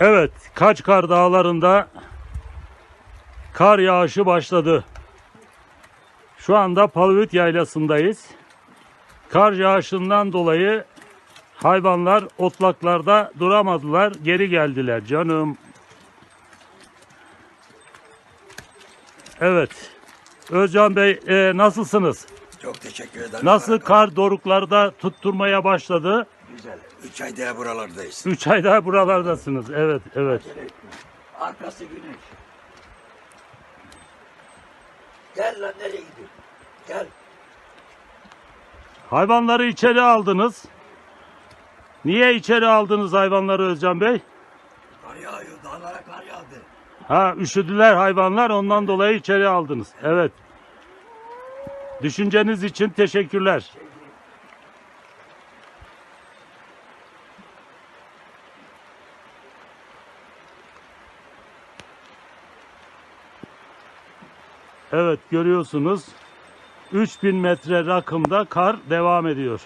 Evet, Kaçkar Dağları'nda kar yağışı başladı. Şu anda Palavut Yaylası'ndayız. Kar yağışından dolayı hayvanlar otlaklarda duramadılar, geri geldiler canım. Evet. Özcan Bey e, nasılsınız? Çok teşekkür ederim. Nasıl kar doruklarda tutturmaya başladı? Güzel. Üç ayda buralardayız. 3 ayda buralardasınız. Evet, evet. Arkası güneş. Gel lan nereye gidiyorsun? Gel. Hayvanları içeri aldınız. Niye içeri aldınız hayvanları Özcan Bey? Kar yağıyor. Dağlara kar yağdı. Ha üşüdüler hayvanlar ondan dolayı içeri aldınız. Evet. Düşünceniz için teşekkürler. Evet görüyorsunuz 3000 metre rakımda kar devam ediyor.